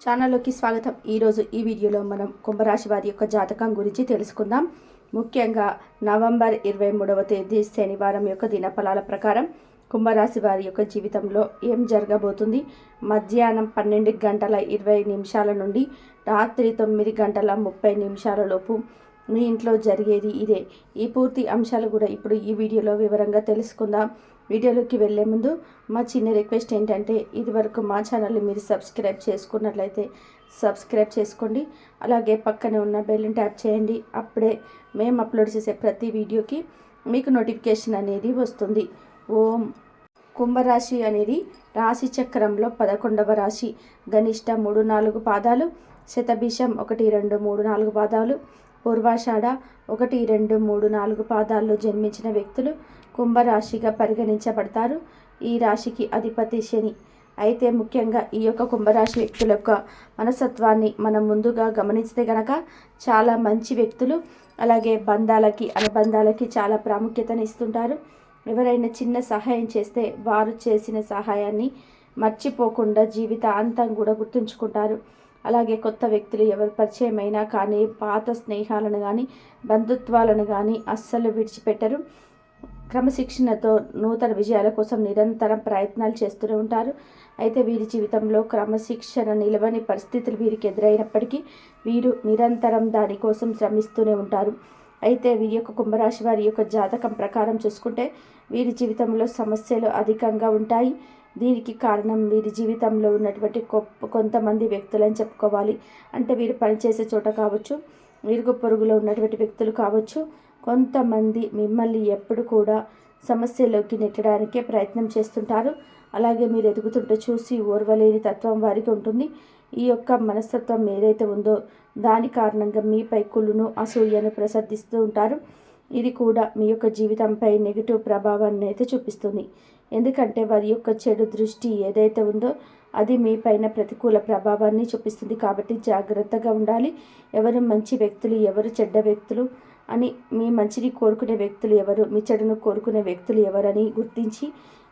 ఛానల్లోకి స్వాగతం. ఈరోజు ఈ వీడియోలో మనం కుంభరాశి వారి యొక్క జాతకం గురించి తెలుసుకుందాం. ముఖ్యంగా నవంబర్ ఇరవై మూడవ తేదీ శనివారం యొక్క దినఫలాల ప్రకారం కుంభరాశి వారి యొక్క జీవితంలో ఏం జరగబోతుంది? మధ్యాహ్నం పన్నెండు గంటల ఇరవై నిమిషాల నుండి రాత్రి తొమ్మిది గంటల ముప్పై నిమిషాల లోపు మీ ఇంట్లో జరిగేది ఇదే. ఈ పూర్తి అంశాలు కూడా ఇప్పుడు ఈ వీడియోలో వివరంగా తెలుసుకుందాం. వీడియోలోకి వెళ్ళే ముందు మా చిన్న రిక్వెస్ట్ ఏంటంటే ఇదివరకు మా ఛానల్ని మీరు సబ్స్క్రైబ్ చేసుకున్నట్లయితే సబ్స్క్రైబ్ చేసుకోండి. అలాగే పక్కనే ఉన్న బెల్ని ట్యాప్ చేయండి. అప్పుడే మేము అప్లోడ్ చేసే ప్రతి వీడియోకి మీకు నోటిఫికేషన్ అనేది వస్తుంది. ఓం. కుంభరాశి అనేది రాశి చక్రంలో పదకొండవ రాశి. గనిష్ట మూడు నాలుగు పాదాలు శతభిషం ఒకటి రెండు మూడు నాలుగు పాదాలు పూర్వాషాఢ ఒకటి రెండు మూడు నాలుగు పాదాల్లో జన్మించిన వ్యక్తులు కుంభరాశిగా పరిగణించబడతారు. ఈ రాశికి అధిపతి శని. అయితే ముఖ్యంగా ఈ యొక్క కుంభరాశి వ్యక్తుల యొక్క మనస్తత్వాన్ని మనం ముందుగా గమనిస్తే గనక చాలా మంచి వ్యక్తులు అలాగే బంధాలకి అనుబంధాలకి చాలా ప్రాముఖ్యతను ఇస్తుంటారు. ఎవరైనా చిన్న సహాయం చేస్తే వారు చేసిన సహాయాన్ని మర్చిపోకుండా జీవితాంతం కూడా గుర్తుంచుకుంటారు. అలాగే కొత్త వ్యక్తులు ఎవరు పరిచయమైనా కానీ పాత స్నేహాలను కానీ బంధుత్వాలను కానీ అస్సలు విడిచిపెట్టరు. క్రమశిక్షణతో నూతన విజయాల కోసం నిరంతరం ప్రయత్నాలు చేస్తూనే ఉంటారు. అయితే వీరి జీవితంలో క్రమశిక్షణ నిలవని పరిస్థితులు వీరికి ఎదురైనప్పటికీ వీరు నిరంతరం దానికోసం శ్రమిస్తూనే ఉంటారు. అయితే వీరి యొక్క కుంభరాశి వారి యొక్క జాతకం ప్రకారం చూసుకుంటే వీరి జీవితంలో సమస్యలు అధికంగా ఉంటాయి. దీనికి కారణం వీరి జీవితంలో ఉన్నటువంటి కొంతమంది వ్యక్తులని చెప్పుకోవాలి. అంటే వీరు పనిచేసే చోట కావచ్చు వీరుగు పొరుగులో ఉన్నటువంటి వ్యక్తులు కావచ్చు కొంతమంది మిమ్మల్ని ఎప్పుడు కూడా సమస్యలోకి నెట్టడానికే ప్రయత్నం చేస్తుంటారు. అలాగే మీరు ఎదుగుతుంటే చూసి ఓర్వలేని తత్వం వారికి ఉంటుంది. ఈ యొక్క మనస్తత్వం ఏదైతే ఉందో దాని కారణంగా మీపై కుళ్ళును అసూయను ప్రసర్దిస్తూ ఉంటారు. ఇది కూడా మీ యొక్క జీవితంపై నెగిటివ్ ప్రభావాన్ని అయితే చూపిస్తుంది. ఎందుకంటే వారి యొక్క చెడు దృష్టి ఏదైతే ఉందో అది మీ పైన ప్రతికూల ప్రభావాన్ని చూపిస్తుంది కాబట్టి జాగ్రత్తగా ఉండాలి. ఎవరు మంచి వ్యక్తులు ఎవరు చెడ్డ వ్యక్తులు అని మీ మంచిని కోరుకునే వ్యక్తులు ఎవరు మీ చెడును కోరుకునే వ్యక్తులు ఎవరని గుర్తించి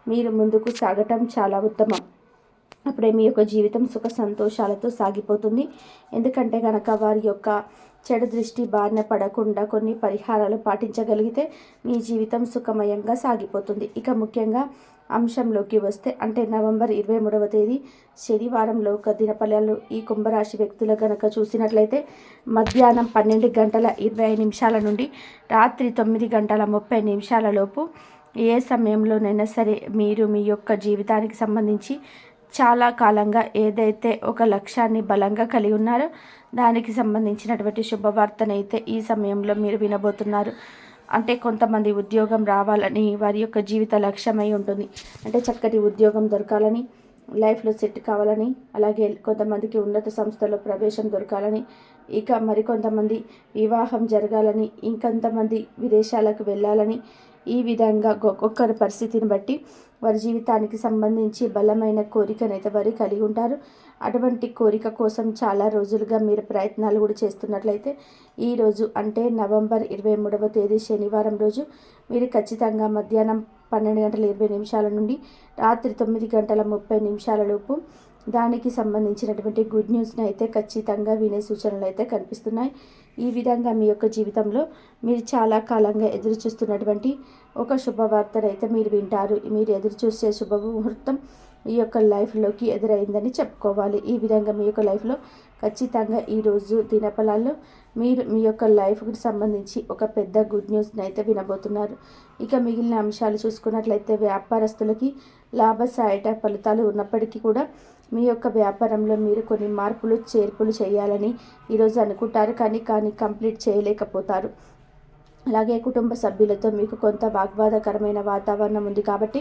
మీరు ముందుకు సాగటం చాలా ఉత్తమం. అప్పుడే మీ యొక్క జీవితం సుఖ సంతోషాలతో సాగిపోతుంది. ఎందుకంటే కనుక వారి యొక్క చెడు దృష్టి బారిన పడకుండా కొన్ని పరిహారాలు పాటించగలిగితే మీ జీవితం సుఖమయంగా సాగిపోతుంది. ఇక ముఖ్యంగా అంశంలోకి వస్తే అంటే నవంబర్ ఇరవై మూడవ తేదీ శనివారంలో ఒక దినపల్లెలు ఈ కుంభరాశి వ్యక్తుల గనక చూసినట్లయితే మధ్యాహ్నం పన్నెండు గంటల ఇరవై నిమిషాల నుండి రాత్రి తొమ్మిది గంటల ముప్పై నిమిషాల లోపు ఏ సమయంలోనైనా సరే మీరు మీ యొక్క జీవితానికి సంబంధించి చాలా కాలంగా ఏదైతే ఒక లక్ష్యాన్ని బలంగా కలిగి ఉన్నారో దానికి సంబంధించినటువంటి శుభవార్తనైతే ఈ సమయంలో మీరు వినబోతున్నారు. అంటే కొంతమంది ఉద్యోగం రావాలని వారి యొక్క జీవిత లక్ష్యమై ఉంటుంది. అంటే చక్కటి ఉద్యోగం దొరకాలని లైఫ్లో సెట్ కావాలని అలాగే కొంతమందికి ఉన్నత సంస్థలో ప్రవేశం దొరకాలని ఇక మరికొంతమంది వివాహం జరగాలని ఇంకొంతమంది విదేశాలకు వెళ్ళాలని ఈ విధంగా ఒక్కొక్కరి పరిస్థితిని బట్టి వారి జీవితానికి సంబంధించి బలమైన కోరికనైతే వారు కలిగి ఉంటారు. అటువంటి కోరిక కోసం చాలా రోజులుగా మీరు ప్రయత్నాలు కూడా చేస్తున్నట్లయితే ఈరోజు అంటే నవంబర్ ఇరవై మూడవ తేదీ శనివారం రోజు మీరు ఖచ్చితంగా మధ్యాహ్నం పన్నెండు గంటల ఇరవై నిమిషాల నుండి రాత్రి తొమ్మిది గంటల ముప్పై నిమిషాల లోపు దానికి సంబంధించినటువంటి గుడ్ న్యూస్ని అయితే ఖచ్చితంగా వినే సూచనలు అయితే కనిపిస్తున్నాయి. ఈ విధంగా మీ యొక్క జీవితంలో మీరు చాలా కాలంగా ఎదురు చూస్తున్నటువంటి ఒక శుభవార్తను అయితే మీరు వింటారు. మీరు ఎదురు చూసే శుభ ముహూర్తం ఈ యొక్క లైఫ్లోకి ఎదురైందని చెప్పుకోవాలి. ఈ విధంగా మీ యొక్క లైఫ్లో ఖచ్చితంగా ఈరోజు దినఫలాల్లో మీరు మీ యొక్క లైఫ్కి సంబంధించి ఒక పెద్ద గుడ్ న్యూస్ని అయితే వినబోతున్నారు. ఇక మిగిలిన అంశాలు చూసుకున్నట్లయితే వ్యాపారస్తులకి లాభసాయట ఫలితాలు ఉన్నప్పటికీ కూడా మీ యొక్క వ్యాపారంలో మీరు కొన్ని మార్పులు చేర్పులు చేయాలని ఈరోజు అనుకుంటారు కానీ కానీ కంప్లీట్ చేయలేకపోతారు. అలాగే కుటుంబ సభ్యులతో మీకు కొంత వాగ్వాదకరమైన వాతావరణం ఉంది కాబట్టి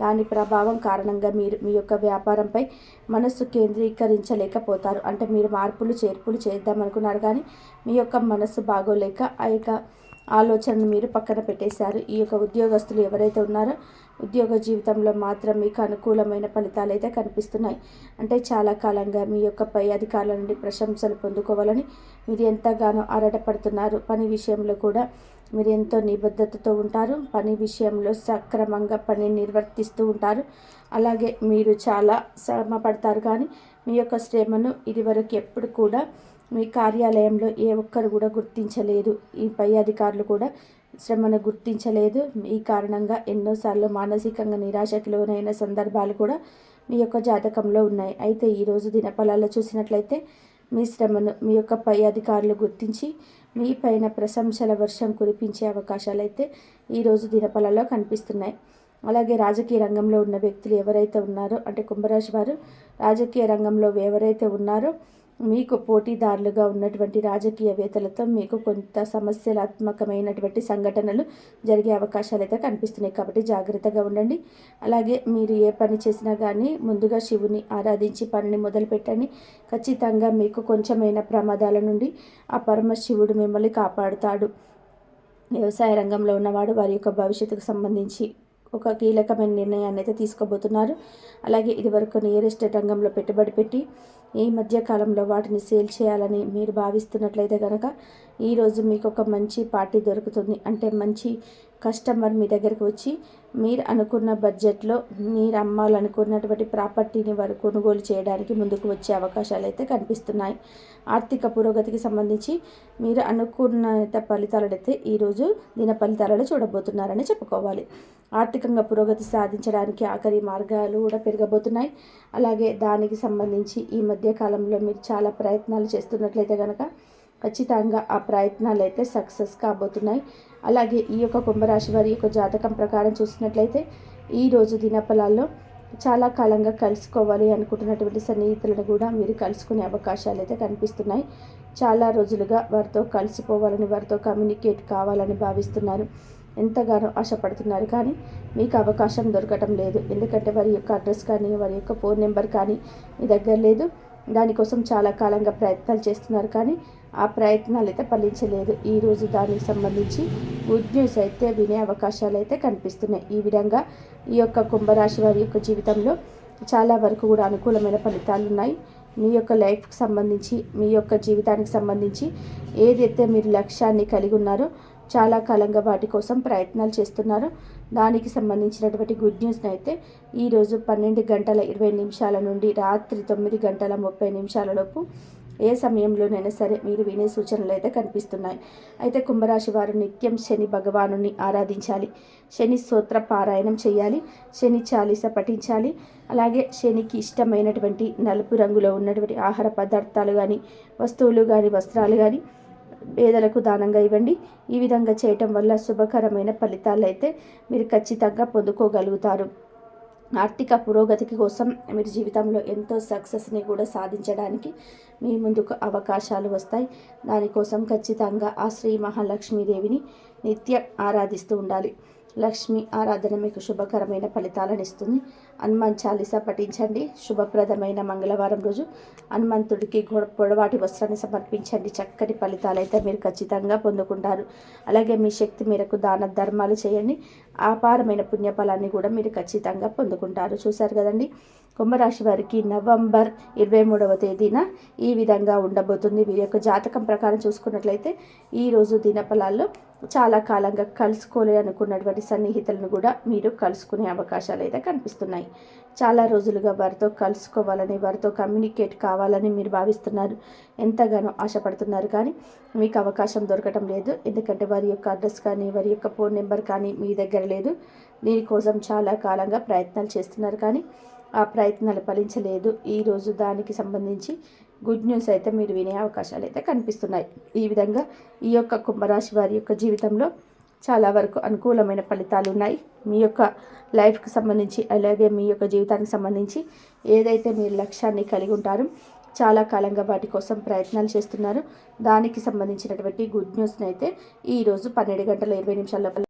దాని ప్రభావం కారణంగా మీరు మీ యొక్క వ్యాపారంపై మనస్సు కేంద్రీకరించలేకపోతారు. అంటే మీరు మార్పులు చేర్పులు చేద్దామనుకున్నారు కానీ మీ యొక్క మనస్సు బాగోలేక ఆ యొక్క ఆలోచనను మీరు పక్కన పెట్టేశారు. ఈ యొక్క ఉద్యోగస్తులు ఎవరైతే ఉన్నారో ఉద్యోగ జీవితంలో మాత్రం మీకు అనుకూలమైన ఫలితాలు అయితే కనిపిస్తున్నాయి. అంటే చాలా కాలంగా మీ యొక్క పై అధికారుల నుండి ప్రశంసలు పొందుకోవాలని మీరు ఎంతగానో ఆరాటపడుతున్నారు. పని విషయంలో కూడా మీరు ఎంతో నిబద్ధతతో ఉంటారు. పని విషయంలో సక్రమంగా పని నిర్వర్తిస్తూ ఉంటారు. అలాగే మీరు చాలా శ్రమ పడతారు కానీ మీ యొక్క శ్రమను ఇదివరకు ఎప్పుడు కూడా మీ కార్యాలయంలో ఏ ఒక్కరు కూడా గుర్తించలేదు. ఈ పై అధికారులు కూడా శ్రమను గుర్తించలేదు. ఈ కారణంగా ఎన్నోసార్లు మానసికంగా నిరాశకి లోనైన సందర్భాలు కూడా మీ యొక్క జాతకంలో ఉన్నాయి. అయితే ఈరోజు దినఫలాల్లో చూసినట్లయితే మీ శ్రమను మీ యొక్క పై అధికారులు గుర్తించి మీ పైన ప్రశంసల వర్షం కురిపించే అవకాశాలు అయితే ఈరోజు దినఫలాల్లో కనిపిస్తున్నాయి. అలాగే రాజకీయ రంగంలో ఉన్న వ్యక్తులు ఎవరైతే ఉన్నారో అంటే కుంభరాశి వారు రాజకీయ రంగంలో ఎవరైతే ఉన్నారో మీకు పోటీదారులుగా ఉన్నటువంటి రాజకీయవేత్తలతో మీకు కొంత సమస్యలాత్మకమైనటువంటి సంఘటనలు జరిగే అవకాశాలు అయితే కనిపిస్తున్నాయి. కాబట్టి జాగ్రత్తగా ఉండండి. అలాగే మీరు ఏ పని చేసినా కానీ ముందుగా శివుని ఆరాధించి పనిని మొదలు పెట్టండి. ఖచ్చితంగా మీకు కొంచెమైన ప్రమాదాల నుండి ఆ పరమశివుడు మిమ్మల్ని కాపాడుతాడు. వ్యవసాయ రంగంలో ఉన్నవాడు వారి యొక్క భవిష్యత్తుకు సంబంధించి ఒక కీలకమైన నిర్ణయాన్ని అయితే తీసుకోబోతున్నారు. అలాగే ఇదివరకు రియల్ ఎస్టేట్ రంగంలో పెట్టుబడి పెట్టి ఈ మధ్యకాలంలో వాటిని సేల్ చేయాలని మీరు భావిస్తున్నట్లయితే కనుక ఈరోజు మీకు ఒక మంచి పార్టీ దొరుకుతుంది. అంటే మంచి కస్టమర్ మీ దగ్గరికి వచ్చి మీరు అనుకున్న బడ్జెట్లో మీరు అమ్మాలనుకున్నటువంటి ప్రాపర్టీని వారు కొనుగోలు చేయడానికి ముందుకు వచ్చే అవకాశాలు అయితే కనిపిస్తున్నాయి. ఆర్థిక పురోగతికి సంబంధించి మీరు అనుకున్న ఫలితాలనైతే ఈరోజు దిన ఫలితాలలో చూడబోతున్నారని చెప్పుకోవాలి. ఆర్థికంగా పురోగతి సాధించడానికి ఆఖరి మార్గాలు కూడా పెరగబోతున్నాయి. అలాగే దానికి సంబంధించి ఈ మధ్య మధ్యకాలంలో మీరు చాలా ప్రయత్నాలు చేస్తున్నట్లయితే కనుక ఖచ్చితంగా ఆ ప్రయత్నాలు అయితే సక్సెస్ కాబోతున్నాయి. అలాగే ఈ యొక్క కుంభరాశి వారి యొక్క జాతకం ప్రకారం చూసినట్లయితే ఈరోజు దినఫలాల్లో చాలా కాలంగా కలుసుకోవాలి అనుకుంటున్నటువంటి సన్నిహితులను కూడా మీరు కలుసుకునే అవకాశాలు అయితే కనిపిస్తున్నాయి. చాలా రోజులుగా వారితో కలిసిపోవాలని వారితో కమ్యూనికేట్ కావాలని భావిస్తున్నారు. ఎంతగానో ఆశపడుతున్నారు కానీ మీకు అవకాశం దొరకటం లేదు. ఎందుకంటే వారి యొక్క అడ్రస్ కానీ వారి యొక్క ఫోన్ నెంబర్ కానీ మీ దగ్గర లేదు. దానికోసం చాలా కాలంగా ప్రయత్నాలు చేస్తున్నారు కానీ ఆ ప్రయత్నాలు అయితే ఫలించలేదు. ఈరోజు దానికి సంబంధించి గుడ్ న్యూస్ అయితే వినే అవకాశాలు అయితే కనిపిస్తున్నాయి. ఈ విధంగా ఈ యొక్క కుంభరాశి వారి యొక్క జీవితంలో చాలా వరకు కూడా అనుకూలమైన ఫలితాలు ఉన్నాయి మీ యొక్క లైఫ్కి సంబంధించి మీ యొక్క జీవితానికి సంబంధించి ఏదైతే మీరు లక్ష్యాన్ని కలిగి ఉన్నారో చాలా కాలంగా వాటి కోసం ప్రయత్నాలు చేస్తున్నారు. దానికి సంబంధించినటువంటి గుడ్ న్యూస్ని అయితే ఈరోజు పన్నెండు గంటల ఇరవై నిమిషాల నుండి రాత్రి తొమ్మిది గంటల ముప్పై నిమిషాలలోపు ఏ సమయంలోనైనా సరే మీరు వినే సూచనలు అయితే కనిపిస్తున్నాయి. అయితే కుంభరాశి వారు నిత్యం శని భగవాను ఆరాధించాలి. శని స్తోత్ర పారాయణం చేయాలి. శని చాలీస పఠించాలి. అలాగే శనికి ఇష్టమైనటువంటి నలుపు రంగులో ఉన్నటువంటి ఆహార పదార్థాలు కానీ వస్తువులు కానీ వస్త్రాలు కానీ పేదలకు దానంగా ఇవ్వండి. ఈ విధంగా చేయటం వల్ల శుభకరమైన ఫలితాలు అయితే మీరు ఖచ్చితంగా పొందుకోగలుగుతారు. ఆర్థిక పురోగతికి కోసం మీరు జీవితంలో ఎంతో సక్సెస్ని కూడా సాధించడానికి మీ ముందుకు అవకాశాలు వస్తాయి. దానికోసం ఖచ్చితంగా ఆ శ్రీ మహాలక్ష్మీదేవిని నిత్యం ఆరాధిస్తూ ఉండాలి. లక్ష్మి ఆరాధన మీకు శుభకరమైన ఫలితాలను ఇస్తుంది. హనుమాన్ చాలీసా పఠించండి. శుభప్రదమైన మంగళవారం రోజు హనుమంతుడికి పొడవాటి వస్త్రాన్ని సమర్పించండి. చక్కటి ఫలితాలు అయితే మీరు ఖచ్చితంగా పొందుకుంటారు. అలాగే మీ శక్తి మేరకు దాన ధర్మాలు చేయండి. అపారమైన పుణ్యఫలాన్ని కూడా మీరు ఖచ్చితంగా పొందుకుంటారు. చూశారు కదండి? కుంభరాశి వారికి నవంబర్ ఇరవై మూడవ తేదీన ఈ విధంగా ఉండబోతుంది. వీరి యొక్క జాతకం ప్రకారం చూసుకున్నట్లయితే ఈరోజు దినఫలాల్లో చాలా కాలంగా కలుసుకోలే అనుకున్నటువంటి సన్నిహితులను కూడా మీరు కలుసుకునే అవకాశాలు అయితే కనిపిస్తున్నాయి. చాలా రోజులుగా వారితో కలుసుకోవాలని వారితో కమ్యూనికేట్ కావాలని మీరు భావిస్తున్నారు. ఎంతగానో ఆశపడుతున్నారు కానీ మీకు అవకాశం దొరకటం లేదు. ఎందుకంటే వారి యొక్క అడ్రస్ కానీ వారి యొక్క ఫోన్ నెంబర్ కానీ మీ దగ్గర లేదు. దీనికోసం చాలా కాలంగా ప్రయత్నాలు చేస్తున్నారు కానీ ఆ ప్రయత్నాలు ఫలించలేదు. ఈరోజు దానికి సంబంధించి గుడ్ న్యూస్ అయితే మీరు వినే అవకాశాలు అయితే కనిపిస్తున్నాయి. ఈ విధంగా ఈ యొక్క కుంభరాశి వారి యొక్క జీవితంలో చాలా వరకు అనుకూలమైన ఫలితాలు ఉన్నాయి. మీ యొక్క లైఫ్కి సంబంధించి అలాగే మీ యొక్క జీవితానికి సంబంధించి ఏదైతే మీరు లక్ష్యాన్ని కలిగి ఉంటారో చాలా కాలంగా వాటి కోసం ప్రయత్నాలు చేస్తున్నారు. దానికి సంబంధించినటువంటి గుడ్ న్యూస్ని అయితే ఈరోజు పన్నెండు గంటల ఇరవై నిమిషాల